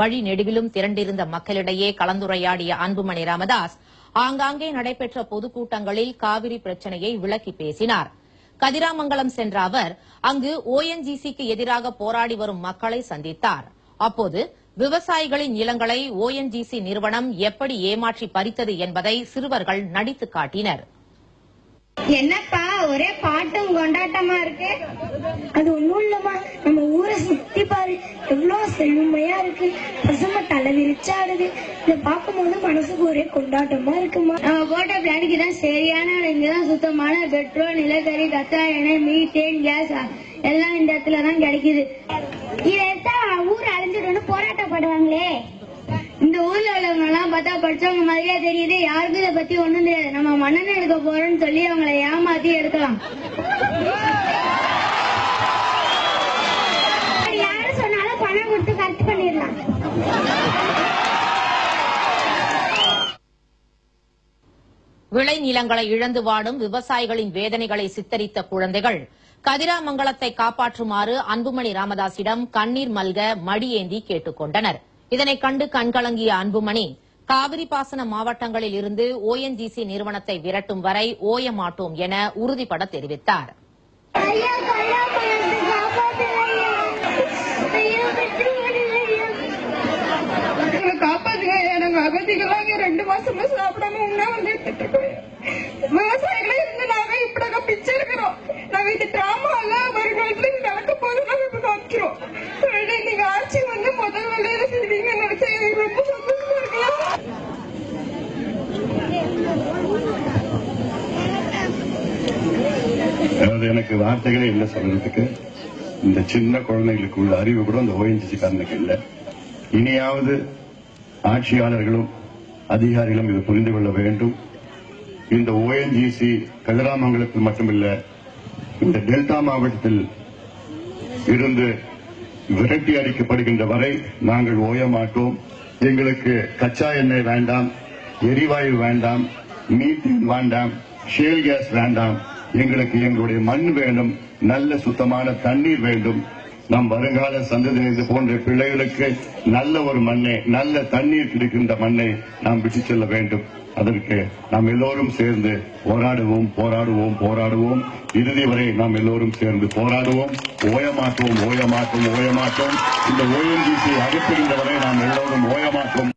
வழி நெடுகிலும் திரண்டிருந்த மக்களிடையே கலந்துரையாடிய அன்புமணி ராமதாஸ் ஆங்காங்கே நடைபெற்ற பொதுக்கூட்டங்களில் காவிரி பிரச்சனையை விளக்கி பேசினார். கதிராமங்கலம் சென்ற அவர் அங்கு ஓஎன்ஜிசிக்கு எதிராக போராடி வரும் மக்களை சந்தித்தார். அப்போது விவசாயிகளின் நிலங்களை ஓஎன்ஜிசி நிறுவனம் எப்படி ஏமாற்றி பறித்தது என்பதை சிறுவர்கள் நடித்து காட்டினர். என்னப்பா ஒரே பாட்டும் கொண்டாட்டமா இருக்கு? அது ஒண்ணும் இல்லம்மா. நம்ம ஊரை சுத்தி பாரு. எவ்வளவு செழுமையா இருக்கு. பசங்க தலை விரிச்சாடுது இத பார்க்கும்போது மனசுக்கு ஒரே கொண்டாட்டமா இருக்குமா? நம்ம போட்ட பிளானுக்கு தான் சரியான. இங்கதான் சுத்தமான பெட்ரோல் நிலக்கரி கச்சா எண்ணெய் மீத்தேன் கேஸ். எல்லாம் இந்த இடத்துல தான் கிடைக்குது. இத எடுத்தா ஊர் அழிஞ்சிடும்னு போராட்டப்படுவாங்களே. இந்த ஊர்ல பார்த்தா படிச்சவங்க மாதிரியே தெரியுது. யாருக்கும் இதை பத்தி ஒண்ணும் தெரியாது. நம்ம மன்னன் எடுக்க போறோம்னு சொல்லி அவங்களை ஏமாத்தி எடுக்கலாம். யாரு சொன்னாலும் பணம் கொடுத்து கரெக்ட் பண்ணிடலாம். விளைநிலங்களை இழந்து வாடும் விவசாயிகளின் வேதனைகளை சித்தரித்த குழந்தைகள் கதிராமங்கலத்தை காப்பாற்றுமாறு அன்புமணி ராமதாசிடம் கண்ணீர் மல்க மடியேந்தி கேட்டுக் கொண்டனர் இதனைக் கண்டு கண்கலங்கிய அன்புமணி காவிரி பாசன மாவட்டங்களில் இருந்து ஓஎன்ஜிசி நிறுவனத்தை விரட்டும் வரை ஓய மாட்டோம் என உறுதிபட தெரிவித்தார். ஐயா அகதிகளாக ரெண்டு மாசமா சாப்பிடாம உண்ணா வந்து இருந்து நாங்க இப்படாக பிச்சை இருக்கிறோம் நாங்க இது அது எனக்கு வார்த்தைகளே இல்லை சொல்றதுக்கு. இந்த சின்ன குழந்தைகளுக்கு உள்ள அறிவு கூட அந்த ஓஎன்ஜிசி இல்லை. இனியாவது ஆட்சியாளர்களும் அதிகாரிகளும் இதை புரிந்து கொள்ள வேண்டும். இந்த ஓஎன்ஜிசி கதிராமங்கலத்தில் மட்டுமில்ல இந்த டெல்டா மாவட்டத்தில் இருந்து விரட்டி அடிக்கப்படுகின்ற வரை நாங்கள் ஓய மாட்டோம். எங்களுக்கு கச்சா எண்ணெய் வேண்டாம் எரிவாயு வேண்டாம் மீத்தேன் வேண்டாம் ஷேல் கேஸ் வேண்டாம். எங்களுக்கு எங்களுடைய மண் வேண்டும் நல்ல சுத்தமான தண்ணீர் வேண்டும். நம் வருங்கால சந்ததியினர் போன்ற பிள்ளைகளுக்கு நல்ல ஒரு மண்ணை நல்ல தண்ணீர் கிடைக்கின்ற மண்ணை நாம் விட்டு செல்ல வேண்டும். அதற்கு நாம் எல்லோரும் சேர்ந்து போராடுவோம் போராடுவோம் போராடுவோம். இறுதி வரை நாம் எல்லோரும் சேர்ந்து போராடுவோம். ஓயமாட்டோம் ஓயமாட்டோம் ஓயமாட்டோம். இந்த ஓஎன்ஜிசி அகற்றுகின்ற வரை நாம் எல்லோரும் ஓயமாட்டோம்.